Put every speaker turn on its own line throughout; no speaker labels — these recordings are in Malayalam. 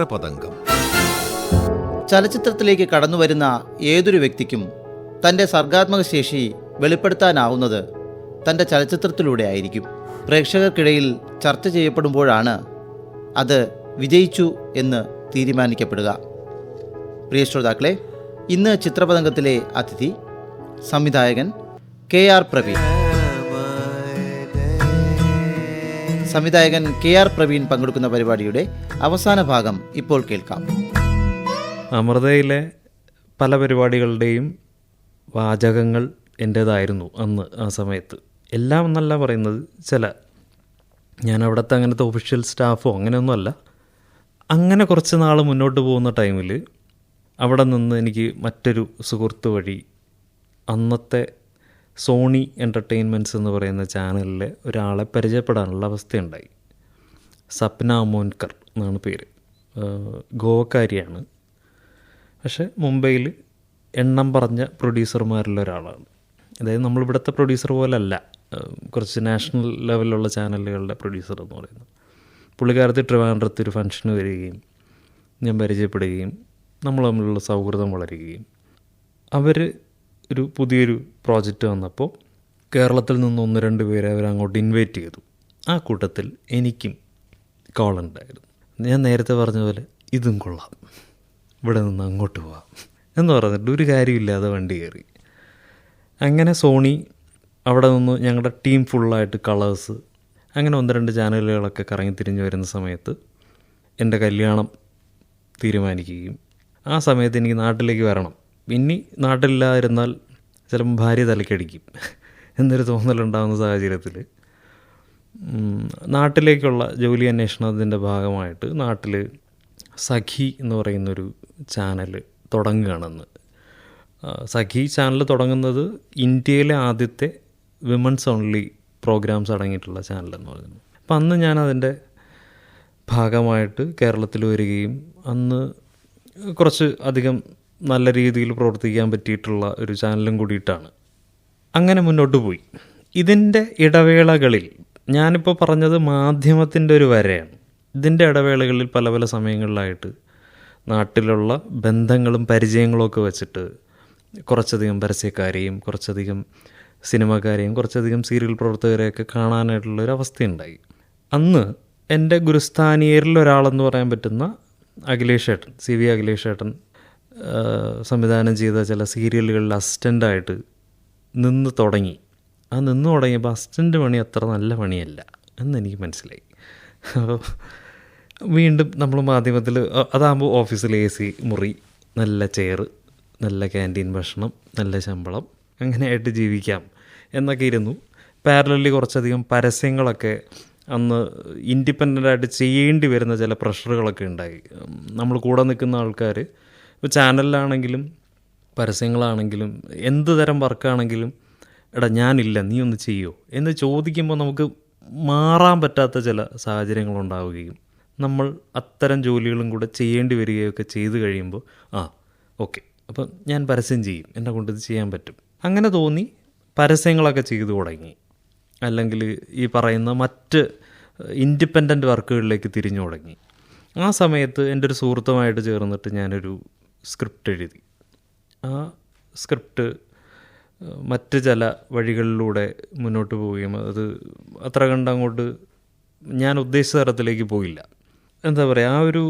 ചിത്രപതംഗം
ചലച്ചിത്രത്തിലേക്ക് കടന്നു വരുന്ന ഏതൊരു വ്യക്തിക്കും തന്റെ സർഗാത്മക ശേഷി വെളിപ്പെടുത്താനാവുന്നത് തന്റെ ചലച്ചിത്രത്തിലൂടെ ആയിരിക്കും. പ്രേക്ഷകർക്കിടയിൽ ചർച്ച ചെയ്യപ്പെടുമ്പോഴാണ് അത് വിജയിച്ചു എന്ന് തീരുമാനിക്കപ്പെടുക. പ്രിയ ശ്രോതാക്കളെ ഇന്ന് ചിത്രപതംഗത്തിലെ അതിഥി സംവിധായകൻ കെ ആർ പ്രവീൺ. സംവിധായകൻ കെ ആർ പ്രവീൺ പങ്കെടുക്കുന്ന പരിപാടിയുടെ അവസാന ഭാഗം ഇപ്പോൾ കേൾക്കാം.
അമൃതയിലെ പല പരിപാടികളുടെയും വാചകങ്ങൾ എന്റേതായിരുന്നു അന്ന് ആ സമയത്ത്. എല്ലാം എന്നല്ല പറയുന്നത് ചില ഞാൻ അവിടുത്തെ അങ്ങനത്തെ ഒഫീഷ്യൽ സ്റ്റാഫോ അങ്ങനെയൊന്നുമല്ല. അങ്ങനെ കുറച്ച് നാൾ മുന്നോട്ട് പോകുന്ന ടൈമിൽ അവിടെ നിന്ന് എനിക്ക് മറ്റൊരു സുഹൃത്ത് വഴി അന്നത്തെ സോണി എന്റർടൈൻമെന്റ്സ് എന്ന് പറയുന്ന ചാനലിലെ ഒരാളെ പരിചയപ്പെടാനുള്ള അവസ്ഥയുണ്ടായി. സപ്ന മോൻകർ എന്നാണ് പേര്. ഗോവക്കാരിയാണ്. പക്ഷേ മുംബൈയിൽ എണ്ണം പറഞ്ഞ പ്രൊഡ്യൂസർമാരിൽ ഒരാളാണ്. അതായത് നമ്മളിവിടുത്തെ പ്രൊഡ്യൂസർ പോലല്ല. കുറച്ച് നാഷണൽ ലെവലിലുള്ള ചാനലുകളുടെ പ്രൊഡ്യൂസർ എന്ന് പറയുന്നത്. പുള്ളിക്കാരത്ത് ട്രിവാൻഡ്രത്ത് ഒരു ഫംഗ്ഷന് വരികയും ഞാൻ പരിചയപ്പെടുകയും നമ്മൾ തമ്മിലുള്ള സൗഹൃദം വളരുകയും. അവർ ഒരു പുതിയൊരു പ്രോജക്റ്റ് വന്നപ്പോൾ കേരളത്തിൽ നിന്ന് ഒന്ന് രണ്ട് പേരെ അവർ അങ്ങോട്ട് ഇൻവൈറ്റ് ചെയ്തു. ആ കൂട്ടത്തിൽ എനിക്കും കോൾ ഉണ്ടായിരുന്നു. ഞാൻ നേരത്തെ പറഞ്ഞ പോലെ ഇതും കൊള്ളാം. ഇവിടെ നിന്ന് അങ്ങോട്ട് പോവാം എന്ന് പറഞ്ഞിട്ട് ഒരു കാര്യമില്ലാതെ വണ്ടി കയറി. അങ്ങനെ സോണി അവിടെ നിന്ന് ഞങ്ങളുടെ ടീം ഫുള്ളായിട്ട് കളേഴ്സ് അങ്ങനെ ഒന്ന് രണ്ട് ചാനലുകളൊക്കെ കറങ്ങി തിരിഞ്ഞ് വരുന്ന സമയത്ത് എന്റെ കല്യാണം തീരുമാനിക്കുകയും ആ സമയത്ത് എനിക്ക് നാട്ടിലേക്ക് വരണം ഇനി നാട്ടിലില്ലാതിരുന്നാൽ ചിലപ്പം ഭാര്യ തലക്കടിക്കും എന്നൊരു തോന്നലുണ്ടാകുന്ന സാഹചര്യത്തിൽ. നാട്ടിലേക്കുള്ള ജോലി അന്വേഷണത്തിന്റെ ഭാഗമായിട്ട് നാട്ടിൽ സഖി എന്ന് പറയുന്നൊരു ചാനൽ തുടങ്ങുകയാണെന്ന്. സഖി ചാനൽ തുടങ്ങുന്നത് ഇന്ത്യയിലെ ആദ്യത്തെ വിമൻസ് ഓൺലി പ്രോഗ്രാംസ് അടങ്ങിയിട്ടുള്ള ചാനൽ എന്ന് പറയുന്നത് അപ്പം അന്ന് ഞാൻ അതിന്റെ ഭാഗമായിട്ട് കേരളത്തിൽ വരികയും അന്ന് കുറച്ച് അധികം നല്ല രീതിയിൽ പ്രവർത്തിക്കാൻ പറ്റിയിട്ടുള്ള ഒരു ചാനലും കൂടിയിട്ടാണ്. അങ്ങനെ മുന്നോട്ട് പോയി. ഇതിന്റെ ഇടവേളകളിൽ ഞാനിപ്പോൾ പറഞ്ഞത് മാധ്യമത്തിന്റെ ഒരു വരയാണ്. ഇതിന്റെ ഇടവേളകളിൽ പല പല സമയങ്ങളിലായിട്ട് നാട്ടിലുള്ള ബന്ധങ്ങളും പരിചയങ്ങളും ഒക്കെ വെച്ചിട്ട് കുറച്ചധികം പരസ്യക്കാരെയും കുറച്ചധികം സിനിമക്കാരെയും കുറച്ചധികം സീരിയൽ പ്രവർത്തകരെയൊക്കെ കാണാനായിട്ടുള്ള ഒരു അവസ്ഥയുണ്ടായി. അന്ന് എന്റെ ഗുരുസ്ഥാനീയരിൽ ഒരാളെന്ന് പറയാൻ പറ്റുന്ന അഖിലേഷ് ഏട്ടൻ സി വി അഖിലേഷ് ഏട്ടൻ സംവിധാനം ചെയ്ത ചില സീരിയലുകളിൽ അസിസ്റ്റന്റായിട്ട് നിന്ന് തുടങ്ങി. ആ നിന്ന് തുടങ്ങിയപ്പോൾ അസിസ്റ്റന്റ് പണി അത്ര നല്ല പണിയല്ല എന്നെനിക്ക് മനസ്സിലായി. അപ്പോൾ വീണ്ടും നമ്മൾ മാധ്യമത്തിൽ അതാകുമ്പോൾ ഓഫീസിൽ എ സി മുറി നല്ല ചെയർ നല്ല ക്യാന്റീൻ ഭക്ഷണം നല്ല ശമ്പളം അങ്ങനെയായിട്ട് ജീവിക്കാം എന്നൊക്കെ ഇരുന്നു. പാരലലി കുറച്ചധികം പരസ്യങ്ങളൊക്കെ അന്ന് ഇൻഡിപെൻഡന്റായിട്ട് ചെയ്യേണ്ടി വരുന്ന ചില പ്രഷറുകളൊക്കെ ഉണ്ടായി. നമ്മൾ കൂടെ നിൽക്കുന്ന ആൾക്കാർ ഇപ്പോൾ ചാനലിലാണെങ്കിലും പരസ്യങ്ങളാണെങ്കിലും എന്ത് തരം വർക്കാണെങ്കിലും എടാ ഞാനില്ല നീ ഒന്ന് ചെയ്യോ എന്ന് ചോദിക്കുമ്പോൾ നമുക്ക് മാറാൻ പറ്റാത്ത ചില സാഹചര്യങ്ങളുണ്ടാവുകയും നമ്മൾ അത്തരം ജോലികളും കൂടെ ചെയ്യേണ്ടി വരികയൊക്കെ ചെയ്തു കഴിയുമ്പോൾ ആ ഓക്കെ അപ്പം ഞാൻ പരസ്യം ചെയ്യും എന്നെ കൊണ്ട് ഇത് ചെയ്യാൻ പറ്റും. അങ്ങനെ തോന്നി പരസ്യങ്ങളൊക്കെ ചെയ്തു തുടങ്ങി. അല്ലെങ്കിൽ ഈ പറയുന്ന മറ്റ് ഇൻഡിപെൻഡന്റ് വർക്കുകളിലേക്ക് തിരിഞ്ഞു തുടങ്ങി. ആ സമയത്ത് എന്റെ ഒരു സുഹൃത്തുമായിട്ട് ചേർന്നിട്ട് ഞാനൊരു സ്ക്രിപ്റ്റ് എഴുതി. ആ സ്ക്രിപ്റ്റ് മറ്റ് ചില വഴികളിലൂടെ മുന്നോട്ട് പോവുകയും അത് അത്ര കണ്ട് അങ്ങോട്ട് ഞാൻ ഉദ്ദേശിച്ച തരത്തിലേക്ക് പോയില്ല. എന്താ പറയുക ആ ഒരു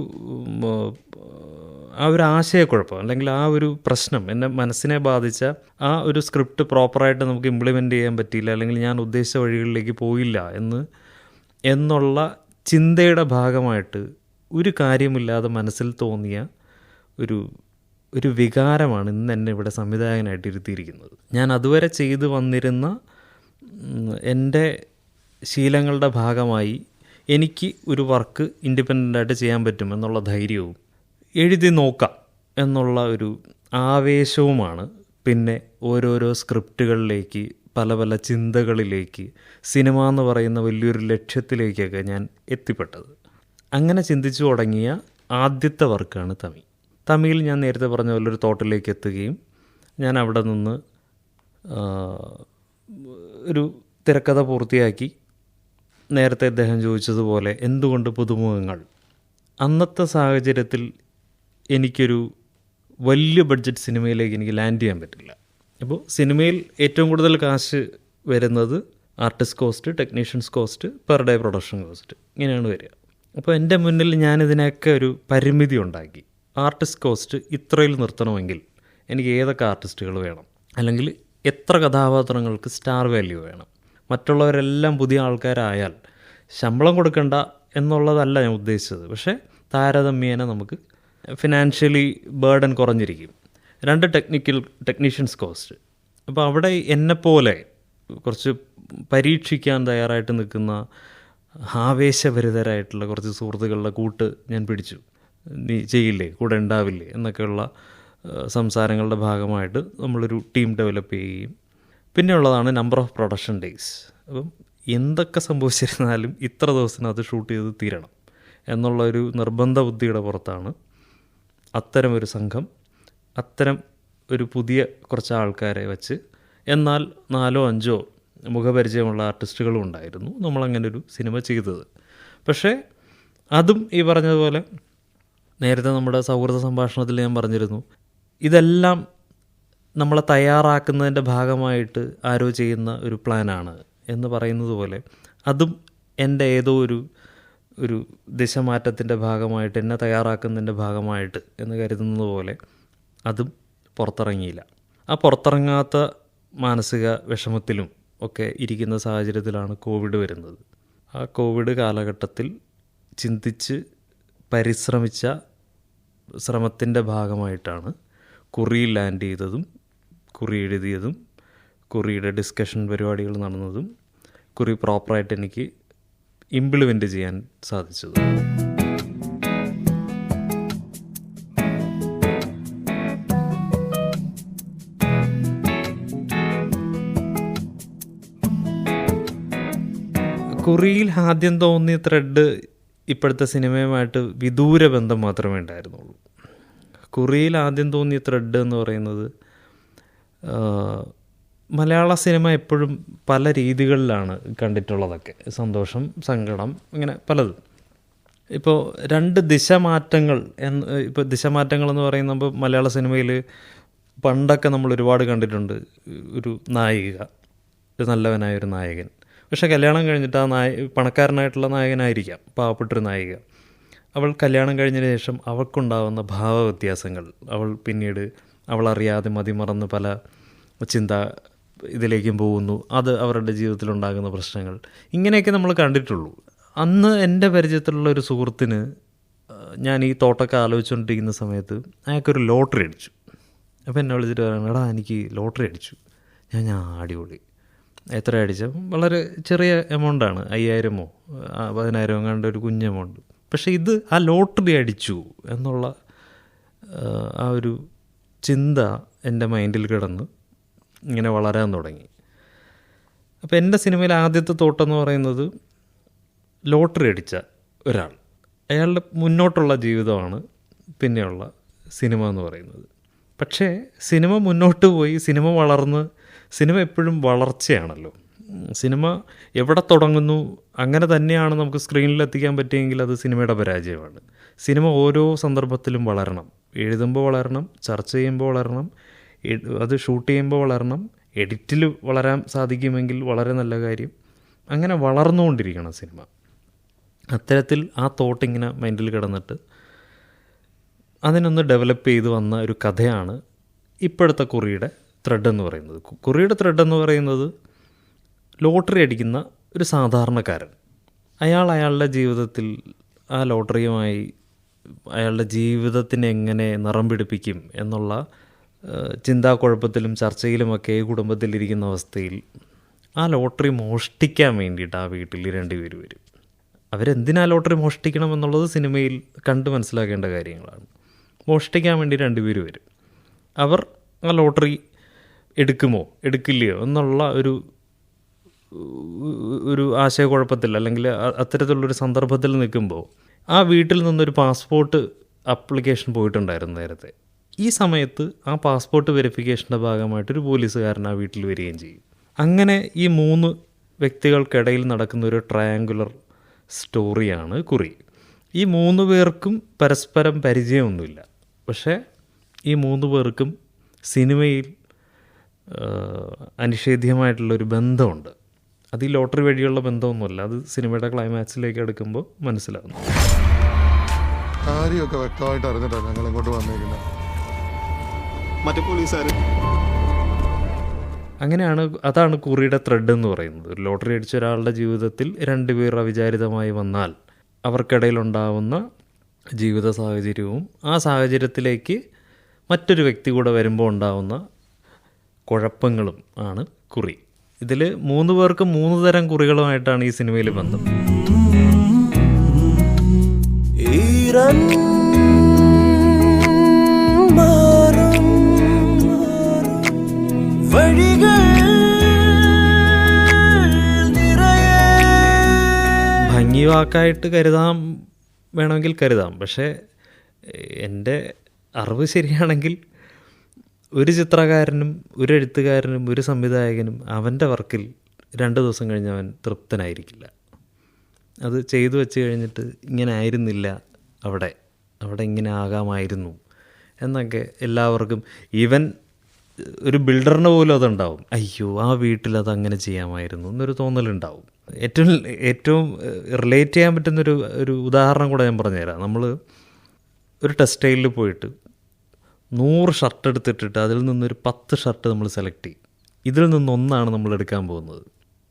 ആ ഒരു ആശയക്കുഴപ്പം അല്ലെങ്കിൽ ആ ഒരു പ്രശ്നം എന്റെ മനസ്സിനെ ബാധിച്ച ആ ഒരു സ്ക്രിപ്റ്റ് പ്രോപ്പറായിട്ട് നമുക്ക് ഇംപ്ലിമെന്റ് ചെയ്യാൻ പറ്റിയില്ല അല്ലെങ്കിൽ ഞാൻ ഉദ്ദേശിച്ച വഴികളിലേക്ക് പോയില്ല എന്ന് എന്നുള്ള ചിന്തയുടെ ഭാഗമായിട്ട് ഒരു കാര്യമില്ലാതെ മനസ്സിൽ തോന്നിയ ഒരു ഒരു വികാരമാണ് ഇന്ന് എന്നെ ഇവിടെ സംവിധായകനായിട്ട് ഇരുത്തിയിരിക്കുന്നത്. ഞാൻ അതുവരെ ചെയ്തു വന്നിരുന്ന എന്റെ ശീലങ്ങളുടെ ഭാഗമായി എനിക്ക് ഒരു വർക്ക് ഇൻഡിപെൻഡന്റായിട്ട് ചെയ്യാൻ പറ്റും എന്നുള്ള ധൈര്യവും എഴുതി നോക്കാം എന്നുള്ള ഒരു ആവേശവുമാണ്. പിന്നെ ഓരോരോ സ്ക്രിപ്റ്റുകളിലേക്ക് പല പല ചിന്തകളിലേക്ക് സിനിമ എന്ന് പറയുന്ന വലിയൊരു ലക്ഷ്യത്തിലേക്കൊക്കെ ഞാൻ എത്തിപ്പെട്ടത്. അങ്ങനെ ചിന്തിച്ചു തുടങ്ങിയ ആദ്യത്തെ വർക്കാണ് തമി. തമിഴിൽ ഞാൻ നേരത്തെ പറഞ്ഞ പോലെ ഒരു തോട്ടിലേക്ക് എത്തുകയും ഞാൻ അവിടെ നിന്ന് ഒരു തിരക്കഥ പൂർത്തിയാക്കി. നേരത്തെ അദ്ദേഹം ചോദിച്ചതുപോലെ എന്തുകൊണ്ട് പുതുമുഖങ്ങൾ? അന്നത്തെ സാഹചര്യത്തിൽ എനിക്കൊരു വലിയ ബഡ്ജറ്റ് സിനിമയിലേക്ക് എനിക്ക് ലാൻഡ് ചെയ്യാൻ പറ്റില്ല. അപ്പോൾ സിനിമയിൽ ഏറ്റവും കൂടുതൽ കാശ് വരുന്നത് artist cost technicians cost per day production cost ഇങ്ങനെയാണ് വരിക. അപ്പോൾ എന്റെ മുന്നിൽ ഞാനിതിനൊക്കെ ഒരു പരിമിതി ഉണ്ടാക്കി. ആർട്ടിസ്റ്റ് കോസ്റ്റ് ഇത്രയിൽ നിർത്തണമെങ്കിൽ എനിക്ക് ഏതൊക്കെ ആർട്ടിസ്റ്റുകൾ വേണം? അല്ലെങ്കിൽ എത്ര കഥാപാത്രങ്ങൾക്ക് സ്റ്റാർ വാല്യൂ വേണം? മറ്റുള്ളവരെല്ലാം പുതിയ ആൾക്കാരായാൽ ശമ്പളം കൊടുക്കണ്ട എന്നുള്ളതല്ല ഞാൻ ഉദ്ദേശിച്ചത്. പക്ഷേ താരതമ്യേന നമുക്ക് ഫിനാൻഷ്യലി ബേർഡൻ കുറഞ്ഞിരിക്കും. രണ്ട് ടെക്നിക്കൽ ടെക്നീഷ്യൻസ് കോസ്റ്റ് അപ്പോൾ അവിടെ എന്നെപ്പോലെ കുറച്ച് പരീക്ഷിക്കാൻ തയ്യാറായിട്ട് നിൽക്കുന്ന ആവേശഭരിതരായിട്ടുള്ള കുറച്ച് സുഹൃത്തുക്കളുടെ കൂട്ട് ഞാൻ പിടിച്ചു. നീ ചെയ്യില്ലേ? കൂടെ ഉണ്ടാവില്ലേ? എന്നൊക്കെയുള്ള സംസാരങ്ങളുടെ ഭാഗമായിട്ട് നമ്മളൊരു ടീം ഡെവലപ്പ് ചെയ്യുകയും പിന്നെയുള്ളതാണ് നമ്പർ ഓഫ് പ്രൊഡക്ഷൻ ഡേയ്സ് അപ്പം എന്തൊക്കെ സംഭവിച്ചിരുന്നാലും ഇത്ര ദിവസത്തിനകത്ത് ഷൂട്ട് ചെയ്ത് തീരണം എന്നുള്ള ഒരു നിർബന്ധ ബുദ്ധിയുടെ പുറത്താണ് അത്തരം ഒരു സംഘം അത്തരം ഒരു പുതിയ കുറച്ച് ആൾക്കാരെ വെച്ച് എന്നാൽ നാലോ അഞ്ചോ മുഖപരിചയമുള്ള ആർട്ടിസ്റ്റുകളും ഉണ്ടായിരുന്നു നമ്മളങ്ങനെ ഒരു സിനിമ ചെയ്തത്. പക്ഷേ അതും ഈ പറഞ്ഞതുപോലെ നേരത്തെ നമ്മുടെ സൗഹൃദ സംഭാഷണത്തിൽ ഞാൻ പറഞ്ഞിരുന്നു. ഇതെല്ലാം നമ്മളെ തയ്യാറാക്കുന്നതിന്റെ ഭാഗമായിട്ട് ആരോ ചെയ്യുന്ന ഒരു പ്ലാനാണ് എന്ന് പറയുന്നത് പോലെ അതും എന്റെ ഏതോ ഒരു ഒരു ദിശമാറ്റത്തിന്റെ ഭാഗമായിട്ട് എന്നെ തയ്യാറാക്കുന്നതിന്റെ ഭാഗമായിട്ട് എന്ന് കരുതുന്നത് പോലെ അതും പുറത്തിറങ്ങിയില്ല. ആ പുറത്തിറങ്ങാത്ത മാനസിക വിഷമത്തിലും ഒക്കെ ഇരിക്കുന്ന സാഹചര്യത്തിലാണ് കോവിഡ് വരുന്നത്. ആ കോവിഡ് കാലഘട്ടത്തിൽ ചിന്തിച്ച് പരിശ്രമിച്ച ശ്രമത്തിന്റെ ഭാഗമായിട്ടാണ് കുറി ലാൻഡ് ചെയ്തതും കുറി എഴുതിയതും കുറിയുടെ ഡിസ്കഷൻ പരിപാടികൾ നടന്നതും കുറി പ്രോപ്പറായിട്ട് എനിക്ക് ഇംപ്ലിമെന്റ് ചെയ്യാൻ സാധിച്ചത്. കുറിയിൽ ആദ്യം തോന്നിയ ത്രെഡ് ഇപ്പോഴത്തെ സിനിമയുമായിട്ട് വിദൂര ബന്ധം മാത്രമേ ഉണ്ടായിരുന്നുള്ളൂ. കുറിയിൽ ആദ്യം തോന്നിയ ത്രെഡ് എന്ന് പറയുന്നത് മലയാള സിനിമ എപ്പോഴും പല രീതികളിലാണ് കണ്ടിട്ടുള്ളതൊക്കെ. സന്തോഷം സങ്കടം ഇങ്ങനെ പലതും. ഇപ്പോൾ രണ്ട് ദിശമാറ്റങ്ങൾ എന്ന് ഇപ്പോൾ ദിശമാറ്റങ്ങൾ എന്ന് പറയുമ്പോൾ മലയാള സിനിമയിൽ പണ്ടൊക്കെ നമ്മൾ ഒരുപാട് കണ്ടിട്ടുണ്ട്. ഒരു നായിക ഒരു നല്ലവനായ ഒരു നായകൻ. പക്ഷെ കല്യാണം കഴിഞ്ഞിട്ട് ആ നായ പണക്കാരനായിട്ടുള്ള നായകനായിരിക്കാം പാവപ്പെട്ടൊരു നായിക. അവൾ കല്യാണം കഴിഞ്ഞതിന് ശേഷം അവൾക്കുണ്ടാകുന്ന ഭാവവ്യത്യാസങ്ങൾ അവൾ പിന്നീട് അവൾ അറിയാതെ മതിമറന്ന് പല ചിന്ത ഇതിലേക്കും പോകുന്നു. അത് അവരുടെ ജീവിതത്തിലുണ്ടാകുന്ന പ്രശ്നങ്ങൾ. ഇങ്ങനെയൊക്കെ നമ്മൾ കണ്ടിട്ടുള്ളൂ. അന്ന് എന്റെ പരിചയത്തിലുള്ള ഒരു സുഹൃത്തിന് ഞാൻ ഈ തോട്ടൊക്കെ ആലോചിച്ചുകൊണ്ടിരിക്കുന്ന സമയത്ത് അയാൾക്കൊരു ലോട്ടറി അടിച്ചു. അപ്പോൾ എന്നെ വിളിച്ചിട്ട് പറയണം എടാ എനിക്ക് ലോട്ടറി അടിച്ചു. ഞാൻ ഞാൻ അടിപൊളി എത്ര അടിച്ച? വളരെ ചെറിയ എമൗണ്ടാണ് അയ്യായിരമോ പതിനായിരമോ കണ്ട ഒരു കുഞ്ഞ് എമൗണ്ട് പക്ഷേ ഇത് ആ ലോട്ടറി അടിച്ചു എന്നുള്ള ആ, ഒരു ചിന്ത എന്റെ മൈൻഡിൽ കിടന്ന്. ഇങ്ങനെ വളരാൻ തുടങ്ങി. അപ്പോൾ എന്റെ സിനിമയിൽ ആദ്യത്തെ തോട്ടം പറയുന്നത് ലോട്ടറി അടിച്ച ഒരാൾ. അയാളുടെ മുന്നോട്ടുള്ള ജീവിതമാണ് പിന്നെയുള്ള സിനിമ എന്ന് പറയുന്നത്. പക്ഷേ സിനിമ മുന്നോട്ട് പോയി സിനിമ വളർന്ന് സിനിമ എപ്പോഴും വളർച്ചയാണല്ലോ. സിനിമ എവിടെ തുടങ്ങുന്നു അങ്ങനെ തന്നെയാണ് നമുക്ക് സ്ക്രീനിൽ എത്തിക്കാൻ പറ്റിയെങ്കിൽ അത് സിനിമയുടെ പരാജയമാണ്. സിനിമ ഓരോ സന്ദർഭത്തിലും വളരണം. എഴുതുമ്പോൾ വളരണം ചർച്ച ചെയ്യുമ്പോൾ വളരണം അത് ഷൂട്ട് ചെയ്യുമ്പോൾ വളരണം എഡിറ്റിൽ വളരാൻ സാധിക്കുമെങ്കിൽ വളരെ നല്ല കാര്യം. അങ്ങനെ വളർന്നുകൊണ്ടിരിക്കണം സിനിമ. അത്തരത്തിൽ ആ തോട്ട് ഇങ്ങനെ മൈൻഡിൽ കിടന്നിട്ട് അതിനൊന്ന് ഡെവലപ്പ് ചെയ്ത് വന്ന ഒരു കഥയാണ് ഇപ്പോഴത്തെ കുറിയുടെ ത്രെഡ് എന്ന് പറയുന്നത്. കുറിയുടെ ത്രെഡ് എന്ന് പറയുന്നത് ലോട്ടറി അടിക്കുന്ന ഒരു സാധാരണക്കാരൻ. അയാൾ അയാളുടെ ജീവിതത്തിൽ ആ ലോട്ടറിയുമായി അയാളുടെ ജീവിതത്തിനെ എങ്ങനെ നിറം പിടിപ്പിക്കും എന്നുള്ള ചിന്താക്കുഴപ്പത്തിലും ചർച്ചയിലുമൊക്കെ കുടുംബത്തിലിരിക്കുന്ന അവസ്ഥയിൽ ആ ലോട്ടറി മോഷ്ടിക്കാൻ വേണ്ടിയിട്ട് ആ വീട്ടിൽ രണ്ടുപേർ വരും. അവരെന്തിനാ ലോട്ടറി മോഷ്ടിക്കണം എന്നുള്ളത് സിനിമയിൽ കണ്ട് മനസ്സിലാക്കേണ്ട കാര്യങ്ങളാണ്. മോഷ്ടിക്കാൻ വേണ്ടി രണ്ടുപേർ വരും. അവർ ആ ലോട്ടറി എടുക്കുമോ? എടുക്കില്ലയോ? എന്നുള്ള ഒരു ഒരു ആശയക്കുഴപ്പത്തിൽ അല്ലെങ്കിൽ അത്തരത്തിലുള്ളൊരു സന്ദർഭത്തിൽ നിൽക്കുമ്പോൾ ആ വീട്ടിൽ നിന്നൊരു പാസ്പോർട്ട് അപ്ലിക്കേഷൻ പോയിട്ടുണ്ടായിരുന്നു നേരത്തെ. ഈ സമയത്ത് ആ പാസ്പോർട്ട് വെരിഫിക്കേഷന്റെ ഭാഗമായിട്ട് ഒരു പോലീസുകാരൻ ആ വീട്ടിൽ വരികയും ചെയ്യും. അങ്ങനെ ഈ മൂന്ന് വ്യക്തികൾക്കിടയിൽ നടക്കുന്ന ഒരു ട്രയാങ്കുലർ സ്റ്റോറിയാണ് കുറി. ഈ മൂന്ന് പേർക്കും പരസ്പരം പരിചയമൊന്നുമില്ല. പക്ഷേ ഈ മൂന്ന് പേർക്കും സിനിമയിൽ അനിഷേധ്യമായിട്ടുള്ളൊരു ബന്ധമുണ്ട്. അത് ഈ ലോട്ടറി വഴിയുള്ള ബന്ധമൊന്നുമല്ല അത് സിനിമയുടെ ക്ലൈമാക്സിലേക്ക് എടുക്കുമ്പോൾ മനസ്സിലാകുന്നു.
കാര്യമൊക്കെ വ്യക്തമായിട്ട് അറിഞ്ഞിട്ടാണ് ഞങ്ങൾ ഇങ്ങോട്ട് വന്നിരിക്കുന്നത്.
മറ്റു പോലീസുകാർ
അങ്ങനെയാണ് അതാണ് കുറിയുടെ ത്രെഡ് എന്ന് പറയുന്നത്. ഒരു ലോട്ടറി അടിച്ച ഒരാളുടെ ജീവിതത്തിൽ രണ്ടുപേർ അവിചാരിതമായി വന്നാൽ അവർക്കിടയിലുണ്ടാവുന്ന ജീവിത സാഹചര്യവും ആ സാഹചര്യത്തിലേക്ക് മറ്റൊരു വ്യക്തി കൂടെ വരുമ്പോൾ ഉണ്ടാവുന്ന കുഴപ്പങ്ങളും ആണ് കുറി. ഇതിൽ മൂന്ന് പേർക്ക് മൂന്ന് തരം കുറികളുമായിട്ടാണ് ഈ സിനിമയിൽ ബന്ധം. ഭംഗി വാക്കായിട്ട് കരുതാം വേണമെങ്കിൽ കരുതാം. പക്ഷേ എന്റെ അറിവ് ശരിയാണെങ്കിൽ ഒരു ചിത്രകാരനും ഒരു എഴുത്തുകാരനും ഒരു സംവിധായകനും അവന്റെ വർക്കിൽ രണ്ട് ദിവസം കഴിഞ്ഞ് അവൻ തൃപ്തനായിരിക്കില്ല. അത് ചെയ്തു വെച്ച് കഴിഞ്ഞിട്ട് ഇങ്ങനെ ആയിരുന്നില്ല അവിടെ. അവിടെ ഇങ്ങനെ ആകാമായിരുന്നു എന്നൊക്കെ എല്ലാവർക്കും ഈവൻ ഒരു ബിൽഡറിന് പോലും അതുണ്ടാവും. അയ്യോ ആ വീട്ടിൽ അത് അങ്ങനെ ചെയ്യാമായിരുന്നു എന്നൊരു തോന്നലുണ്ടാവും. ഏറ്റവും ഏറ്റവും റിലേറ്റ് ചെയ്യാൻ പറ്റുന്നൊരു ഒരു ഉദാഹരണം കൂടെ ഞാൻ പറഞ്ഞുതരാം. നമ്മൾ ഒരു ടെക്സ്റ്റൈലിൽ പോയിട്ട് നൂറ് ഷർട്ട് എടുത്തിട്ടിട്ട് അതിൽ നിന്നൊരു പത്ത് ഷർട്ട് നമ്മൾ സെലക്ട് ചെയ്യും. ഇതിൽ നിന്നൊന്നാണ് നമ്മൾ എടുക്കാൻ പോകുന്നത്.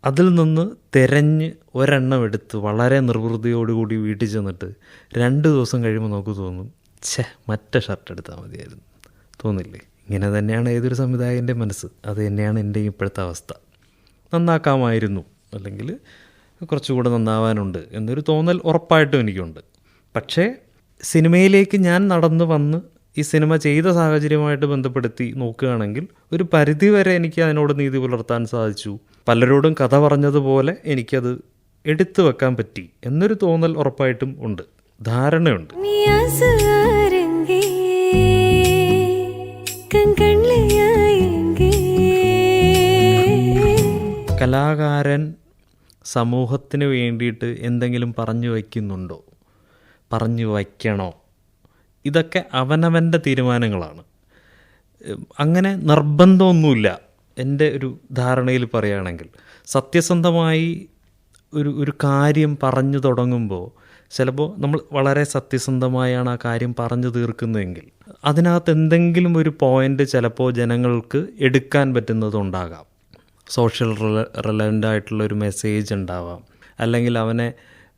അതിൽ നിന്ന് തിരഞ്ഞ് ഒരെണ്ണം എടുത്ത് വളരെ നിർവൃതിയോടുകൂടി വീട്ടിൽ ചെന്നിട്ട് രണ്ട് ദിവസം കഴിയുമ്പോൾ നമുക്ക് തോന്നും ഛേ മറ്റേ ഷർട്ട് എടുത്താൽ മതിയായിരുന്നു. തോന്നില്ലേ? ഇങ്ങനെ തന്നെയാണ് ഏതൊരു സംവിധായകന്റെ മനസ്സ്. അത് തന്നെയാണ് എന്റെ ഇപ്പോഴത്തെ അവസ്ഥ. നന്നാക്കാമായിരുന്നു. അല്ലെങ്കിൽ കുറച്ചുകൂടെ നന്നാവാനുണ്ട് എന്നൊരു തോന്നൽ ഉറപ്പായിട്ടും എനിക്കുണ്ട്. പക്ഷേ സിനിമയിലേക്ക് ഞാൻ നടന്നു വന്ന് ഈ സിനിമ ചെയ്ത സാഹചര്യമായിട്ട് ബന്ധപ്പെടുത്തി നോക്കുകയാണെങ്കിൽ ഒരു പരിധിവരെ എനിക്ക് അതിനോട് നീതി പുലർത്താൻ സാധിച്ചു. പലരോടും കഥ പറഞ്ഞതുപോലെ എനിക്കത് എടുത്തു വെക്കാൻ പറ്റി എന്നൊരു തോന്നൽ ഉറപ്പായിട്ടും ഉണ്ട്. ധാരണയുണ്ട്. കലാകാരൻ സമൂഹത്തിന് വേണ്ടിയിട്ട് എന്തെങ്കിലും പറഞ്ഞു വയ്ക്കുന്നുണ്ടോ? പറഞ്ഞു വയ്ക്കണോ? ഇതൊക്കെ അവനവന്റെ തീരുമാനങ്ങളാണ്. അങ്ങനെ നിർബന്ധമൊന്നുമില്ല എന്റെ ഒരു ധാരണയിൽ പറയുകയാണെങ്കിൽ. സത്യസന്ധമായി ഒരു ഒരു കാര്യം പറഞ്ഞു തുടങ്ങുമ്പോൾ ചിലപ്പോൾ നമ്മൾ വളരെ സത്യസന്ധമായാണ് ആ കാര്യം പറഞ്ഞു തീർക്കുന്നതെങ്കിൽ അതിനകത്ത് എന്തെങ്കിലും ഒരു പോയിന്റ് ചിലപ്പോൾ ജനങ്ങൾക്ക് എടുക്കാൻ പറ്റുന്നതുണ്ടാകാം സോഷ്യൽ റില റിലവന്റ് ആയിട്ടുള്ള ഒരു മെസ്സേജ് ഉണ്ടാവാം. അല്ലെങ്കിൽ അവനെ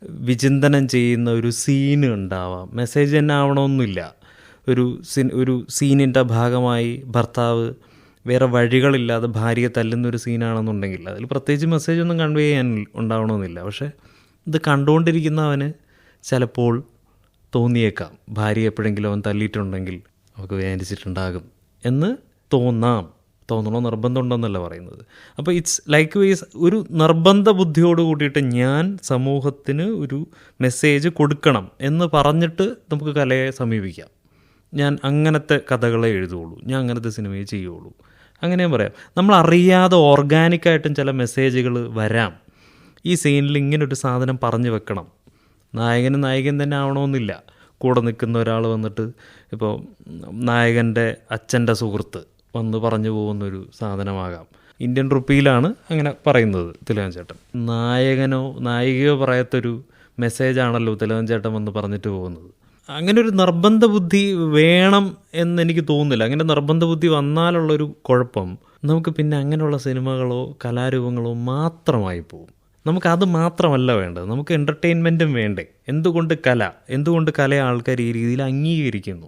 വിചിന്തനം ചെയ്യുന്ന ഒരു സീൻ ഉണ്ടാവാം. മെസ്സേജ് തന്നെ ആവണമെന്നില്ല ഒരു സീൻ ഒരു സീനിന്റെ ഭാഗമായി ഭർത്താവ് വേറെ വഴികളില്ലാതെ ഭാര്യയെ തല്ലുന്നൊരു സീനാണെന്നുണ്ടെങ്കിൽ അതിൽ പ്രത്യേകിച്ച് മെസ്സേജ് ഒന്നും കൺവേ ചെയ്യാൻ ഉണ്ടാവണമെന്നില്ല പക്ഷേ ഇത് കണ്ടുകൊണ്ടിരിക്കുന്നവന് ചിലപ്പോൾ തോന്നിയേക്കാം. ഭാര്യ എപ്പോഴെങ്കിലും അവൻ തല്ലിയിട്ടുണ്ടെങ്കിൽ അവൾക്ക് വേദനിച്ചിട്ടുണ്ടാകും എന്ന് തോന്നാം. തോന്നണോ നിർബന്ധമുണ്ടെന്നല്ല പറയുന്നത്. അപ്പോൾ ഇറ്റ്സ് ലൈക്ക് വൈസ് ഒരു നിർബന്ധ ബുദ്ധിയോട് കൂടിയിട്ട് ഞാൻ സമൂഹത്തിന് ഒരു മെസ്സേജ് കൊടുക്കണം എന്ന് പറഞ്ഞിട്ട് നമുക്ക് കലയെ സമീപിക്കാം. ഞാൻ അങ്ങനത്തെ കഥകളെ എഴുതുകയുള്ളൂ ഞാൻ അങ്ങനത്തെ സിനിമയെ ചെയ്യുള്ളൂ. അങ്ങനെ പറയാം. നമ്മൾ അറിയാതെ ഓർഗാനിക്കായിട്ടും ചില മെസ്സേജുകൾ വരാം. ഈ സീനിൽ ഇങ്ങനൊരു സാധനം പറഞ്ഞു വെക്കണം. നായകനും നായകൻ തന്നെ ആവണമെന്നില്ല. കൂടെ നിൽക്കുന്ന ഒരാൾ വന്നിട്ട് ഇപ്പോൾ നായകന്റെ അച്ഛന്റെ സുഹൃത്ത് വന്ന് പറഞ്ഞു പോകുന്നൊരു സാധനമാകാം. ഇന്ത്യൻ റുപ്പിയിലാണ് അങ്ങനെ പറയുന്നത് തിലകൻ ചേട്ടൻ നായകനോ നായികയോ പറയാത്തൊരു മെസ്സേജാണല്ലോ തിലകൻ ചേട്ടൻ വന്ന് പറഞ്ഞിട്ട് പോകുന്നത്. അങ്ങനെ ഒരു നിർബന്ധ ബുദ്ധി വേണം എന്നെനിക്ക് തോന്നുന്നില്ല. അങ്ങനെ നിർബന്ധ ബുദ്ധി വന്നാലുള്ളൊരു കുഴപ്പം നമുക്ക് പിന്നെ അങ്ങനെയുള്ള സിനിമകളോ കലാരൂപങ്ങളോ മാത്രമായി പോകും നമുക്കത് മാത്രമല്ല വേണ്ടത്. നമുക്ക് എന്റർടൈൻമെന്റും വേണ്ടേ. എന്തുകൊണ്ട് കല? എന്തുകൊണ്ട് കല ആൾക്കാർ ഈ രീതിയിൽ അംഗീകരിക്കുന്നു?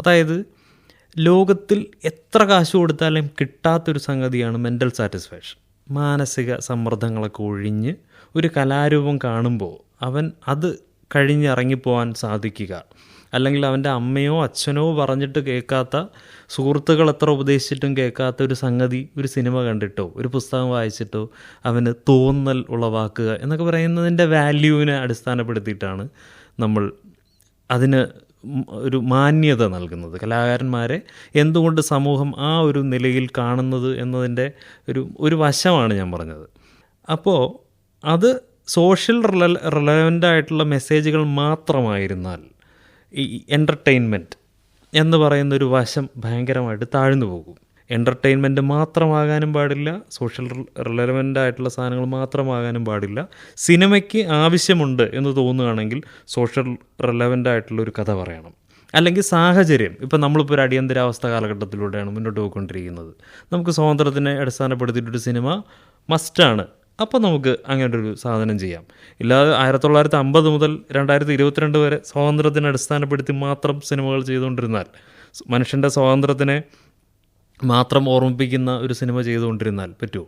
അതായത് ലോകത്തിൽ എത്ര കാശ് കൊടുത്താലും കിട്ടാത്തൊരു സംഗതിയാണ് മെന്റൽ സാറ്റിസ്ഫാക്ഷൻ മാനസിക സമ്മർദ്ദങ്ങളൊക്കെ ഒഴിഞ്ഞ് ഒരു കലാരൂപം കാണുമ്പോൾ അവൻ അത് കഴിഞ്ഞിറങ്ങിപ്പോവാൻ സാധിക്കുക. അല്ലെങ്കിൽ അവന്റെ അമ്മയോ അച്ഛനോ പറഞ്ഞിട്ട് കേൾക്കാത്ത സുഹൃത്തുക്കൾ എത്ര ഉപദേശിച്ചിട്ടും കേൾക്കാത്ത ഒരു സംഗതി ഒരു സിനിമ കണ്ടിട്ടോ ഒരു പുസ്തകം വായിച്ചിട്ടോ അവന് തോന്നൽ ഉളവാക്കുക എന്നൊക്കെ പറയുന്നതിന്റെ വാല്യൂവിനെ അടിസ്ഥാനപ്പെടുത്തിയിട്ടാണ് നമ്മൾ അതിന് ഒരു മാന്യത നൽകുന്നത്. കലാകാരന്മാരെ എന്തുകൊണ്ട് സമൂഹം ആ ഒരു നിലയിൽ കാണുന്നത് എന്നതിന്റെ ഒരു ഒരു വശമാണ് ഞാൻ പറഞ്ഞത്. അപ്പോൾ അത് സോഷ്യൽ റില റിലവന്റ് ആയിട്ടുള്ള മെസ്സേജുകൾ മാത്രമായിരുന്നാൽ ഈ എന്റർടൈൻമെന്റ് എന്ന് പറയുന്ന ഒരു വശം ഭയങ്കരമായിട്ട് താഴ്ന്നു പോകും. എന്റർടൈൻമെന്റ് മാത്രമാകാനും പാടില്ല സോഷ്യൽ റിലവന്റ് ആയിട്ടുള്ള സാധനങ്ങൾ മാത്രമാകാനും പാടില്ല. സിനിമയ്ക്ക് ആവശ്യമുണ്ട് എന്ന് തോന്നുകയാണെങ്കിൽ സോഷ്യൽ റിലവന്റ് ആയിട്ടുള്ള ഒരു കഥ പറയണം. അല്ലെങ്കിൽ സാഹചര്യം. ഇപ്പം നമ്മളിപ്പോൾ ഒരു അടിയന്തരാവസ്ഥ കാലഘട്ടത്തിലൂടെയാണ് മുന്നോട്ട് പോയിക്കൊണ്ടിരിക്കുന്നത്. നമുക്ക് സ്വാതന്ത്ര്യത്തിനെ അടിസ്ഥാനപ്പെടുത്തിയിട്ടൊരു സിനിമ മസ്റ്റാണ് അപ്പോൾ നമുക്ക് അങ്ങനെ ഒരു സാധനം ചെയ്യാം. ഇല്ലാതെ ആയിരത്തി തൊള്ളായിരത്തി അമ്പത് മുതൽ രണ്ടായിരത്തി ഇരുപത്തിരണ്ട് വരെ സ്വാതന്ത്ര്യത്തിനെ അടിസ്ഥാനപ്പെടുത്തി മാത്രം സിനിമകൾ ചെയ്തുകൊണ്ടിരുന്നാൽ മനുഷ്യന്റെ സ്വാതന്ത്ര്യത്തിനെ മാത്രം ഓർമ്മിപ്പിക്കുന്ന ഒരു സിനിമ ചെയ്തുകൊണ്ടിരുന്നാൽ പറ്റുമോ?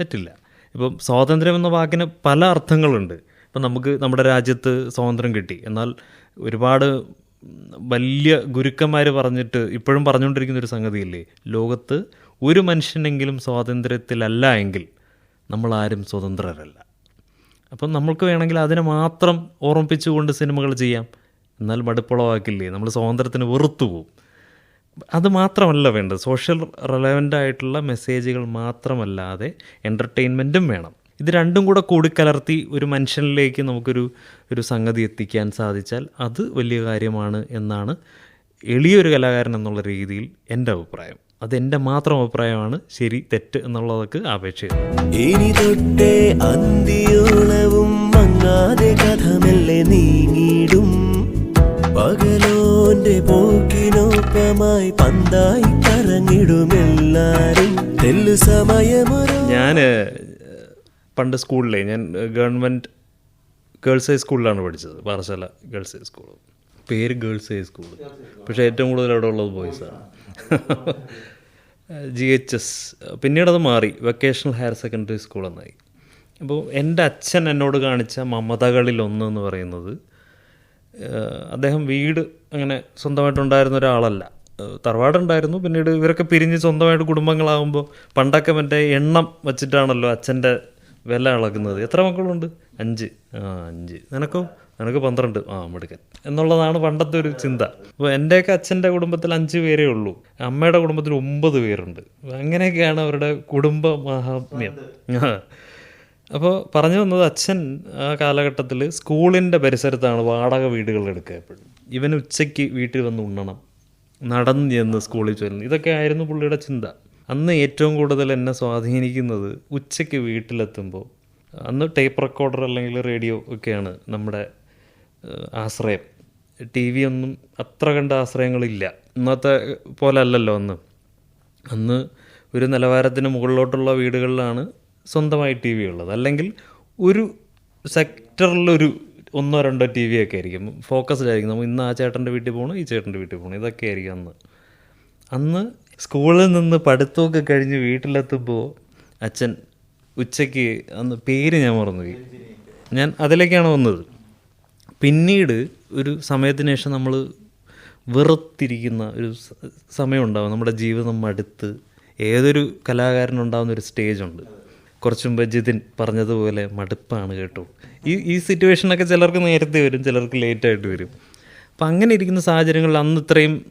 പറ്റില്ല. ഇപ്പം സ്വാതന്ത്ര്യം എന്ന വാക്കിന് പല അർത്ഥങ്ങളുണ്ട്. ഇപ്പം നമുക്ക് നമ്മുടെ രാജ്യത്ത് സ്വാതന്ത്ര്യം കിട്ടി. എന്നാൽ ഒരുപാട് വലിയ ഗുരുക്കന്മാർ പറഞ്ഞിട്ട് ഇപ്പോഴും പറഞ്ഞുകൊണ്ടിരിക്കുന്ന ഒരു സംഗതിയില്ലേ? ലോകത്ത് ഒരു മനുഷ്യനെങ്കിലും സ്വാതന്ത്ര്യത്തിലല്ല എങ്കിൽ നമ്മളാരും സ്വതന്ത്രരല്ല. അപ്പം നമ്മൾക്ക് വേണമെങ്കിൽ അതിനെ മാത്രം ഓർമ്മിപ്പിച്ചുകൊണ്ട് സിനിമകൾ ചെയ്യാം. എന്നാൽ മടുപ്പുളവാക്കില്ലേ? നമ്മൾ സ്വാതന്ത്ര്യത്തിന് വെറുത്തു പോവും അത് മാത്രമല്ല വേണ്ടത്. സോഷ്യൽ റെലവന്റ് ആയിട്ടുള്ള മെസ്സേജുകൾ മാത്രമല്ലാതെ എന്റർടൈൻമെന്റും വേണം. ഇത് രണ്ടും കൂടെ കൂടിക്കലർത്തി ഒരു മനുഷ്യനിലേക്ക് നമുക്കൊരു ഒരു സംഗതി എത്തിക്കാൻ സാധിച്ചാൽ അത് വലിയ കാര്യമാണ് എന്നാണ് എളിയൊരു കലാകാരൻ എന്നുള്ള രീതിയിൽ എന്റെ അഭിപ്രായം. അതെന്റെ മാത്രം അഭിപ്രായമാണ്. ശരി തെറ്റ് എന്നുള്ളതൊക്കെ
അപേക്ഷിക്കുന്നു പകലോന്റെ പോക്കിനൊപ്പമായി പന്തായി കറങ്ങിടുമെല്ലാരും തെല്ലു
ഞാൻ പണ്ട് സ്കൂളിലെ ഞാൻ ഗവൺമെന്റ് ഗേൾസ് ഹൈ സ്കൂളിലാണ് പഠിച്ചത്. പാറശാല ഗേൾസ് ഹൈ സ്കൂൾ പേര് ഗേൾസ് ഹൈ സ്കൂൾ പക്ഷേ ഏറ്റവും കൂടുതൽ അവിടെ ഉള്ളത് ബോയ്സാണ് ജി എച്ച് എസ്. പിന്നീട് അത് മാറി. വെക്കേഷണൽ ഹയർ സെക്കൻഡറി സ്കൂൾ എന്നായി അപ്പോൾ എന്റെ അച്ഛൻ എന്നോട് കാണിച്ച മമതകളിൽ ഒന്ന് എന്ന് പറയുന്നത് അദ്ദേഹം വീട് അങ്ങനെ സ്വന്തമായിട്ടുണ്ടായിരുന്ന ഒരാളല്ല. തറവാടുണ്ടായിരുന്നു. പിന്നീട് ഇവരൊക്കെ പിരിഞ്ഞ് സ്വന്തമായിട്ട് കുടുംബങ്ങളാകുമ്പോൾ പണ്ടൊക്കെ മറ്റേ എണ്ണം വച്ചിട്ടാണല്ലോ അച്ഛന്റെ വില അളക്കുന്നത് എത്ര മക്കളുണ്ട്? അഞ്ച്. ആ അഞ്ച്. നിനക്കോ? നിനക്ക് പന്ത്രണ്ട്. ആ മെടുക്കൻ. എന്നുള്ളതാണ് പണ്ടത്തെ ഒരു ചിന്ത. അപ്പോൾ എന്റെയൊക്കെ അച്ഛന്റെ കുടുംബത്തിൽ അഞ്ച് പേരേ ഉള്ളൂ. അമ്മയുടെ കുടുംബത്തിൽ ഒമ്പത് പേരുണ്ട്. അങ്ങനെയൊക്കെയാണ് അവരുടെ കുടുംബ മഹാത്മ്യം. അപ്പോൾ പറഞ്ഞു വന്നത് അച്ഛൻ ആ കാലഘട്ടത്തിൽ സ്കൂളിന്റെ പരിസരത്താണ് വാടക വീടുകൾ എടുക്കുക എപ്പോഴും ഇവൻ ഉച്ചയ്ക്ക് വീട്ടിൽ വന്ന് ഉണ്ണണം. നടന്ന് ചെന്ന് സ്കൂളിൽ ചെല്ലുന്നു. ഇതൊക്കെ ആയിരുന്നു പുള്ളിയുടെ ചിന്ത. അന്ന് ഏറ്റവും കൂടുതൽ എന്നെ സ്വാധീനിക്കുന്നത് ഉച്ചയ്ക്ക് വീട്ടിലെത്തുമ്പോൾ അന്ന് ടേപ്പ് റെക്കോർഡർ അല്ലെങ്കിൽ റേഡിയോ ഒക്കെയാണ് നമ്മുടെ ആശ്രയം. ടി വി ഒന്നും അത്ര കണ്ട ആശ്രയങ്ങളില്ല. ഇന്നത്തെ പോലെ അല്ലല്ലോ അന്ന്. അന്ന് ഒരു നിലവാരത്തിന് മുകളിലോട്ടുള്ള വീടുകളിലാണ് സ്വന്തമായി ടി വി ഉള്ളത്. അല്ലെങ്കിൽ ഒരു സെക്ടറിലൊരു ഒന്നോ രണ്ടോ ടി വി ഒക്കെ ആയിരിക്കും. ഫോക്കസ്ഡ് ആയിരിക്കും. നമ്മൾ ഇന്ന് ആ ചേട്ടന്റെ വീട്ടിൽ പോകണം ഈ ചേട്ടന്റെ വീട്ടിൽ പോകണം ഇതൊക്കെ ആയിരിക്കും അന്ന്. അന്ന് സ്കൂളിൽ നിന്ന് പഠിത്തമൊക്കെ കഴിഞ്ഞ് വീട്ടിലെത്തുമ്പോൾ അച്ഛൻ ഉച്ചയ്ക്ക് അന്ന് പേര് ഞാൻ മറന്നുപോയി. ഞാൻ അതിലേക്കാണ് വന്നത്. പിന്നീട് ഒരു സമയത്തിന് ശേഷം നമ്മൾ വെറുത്തിരിക്കുന്ന ഒരു സമയം സമയമുണ്ടാവും നമ്മുടെ ജീവിതം മടുത്ത് ഏതൊരു കലാകാരനുണ്ടാകുന്ന ഒരു സ്റ്റേജുണ്ട് കുറച്ച് മുമ്പ് ജിതിൻ പറഞ്ഞതുപോലെ മടുപ്പാണ് കേട്ടോ. ഈ ഈ സിറ്റുവേഷനൊക്കെ ചിലർക്ക് നേരത്തെ വരും ചിലർക്ക് ലേറ്റായിട്ട് വരും. അപ്പം അങ്ങനെ ഇരിക്കുന്ന സാഹചര്യങ്ങളിൽ അന്ന് ഇത്രയും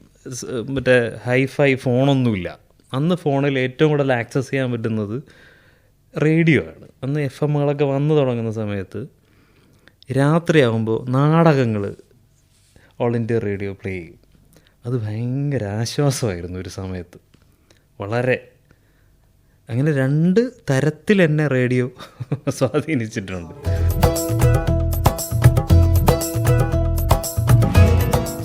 മറ്റേ ഹൈഫൈ ഫോണൊന്നുമില്ല അന്ന് ഫോണിൽ ഏറ്റവും കൂടുതൽ ആക്സസ് ചെയ്യാൻ പറ്റുന്നത് റേഡിയോ ആണ്. അന്ന് എഫ് എമ്മുകളൊക്കെ വന്നു തുടങ്ങുന്ന സമയത്ത് രാത്രിയാകുമ്പോൾ നാടകങ്ങൾ ഓൾ ഇന്ത്യ റേഡിയോ പ്ലേ ചെയ്യും. അത് ഭയങ്കര ആശ്വാസമായിരുന്നു ഒരു സമയത്ത്. വളരെ അങ്ങനെ രണ്ട് തരത്തിൽ എന്നെ റേഡിയോ സ്വാധീനിച്ചിട്ടുണ്ട്.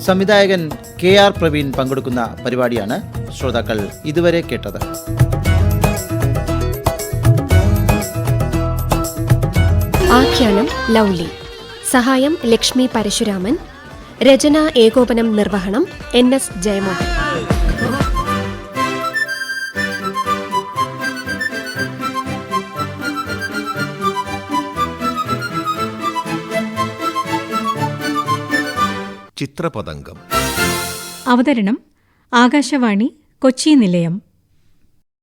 സംവിധായകൻ കെ ആർ പ്രവീൺ പങ്കെടുക്കുന്ന പരിപാടിയാണ് ശ്രോതാക്കൾ ഇതുവരെ കേട്ടത്.
ആഖ്യാനം ലൗലി. സഹായം ലക്ഷ്മി പരശുരാമൻ. രചന ഏകോപനം നിർവഹണം എൻ എസ് ജയമോഹൻ.
ചിത്രപതംഗം.
അവതരണം ആകാശവാണി കൊച്ചി നിലയം.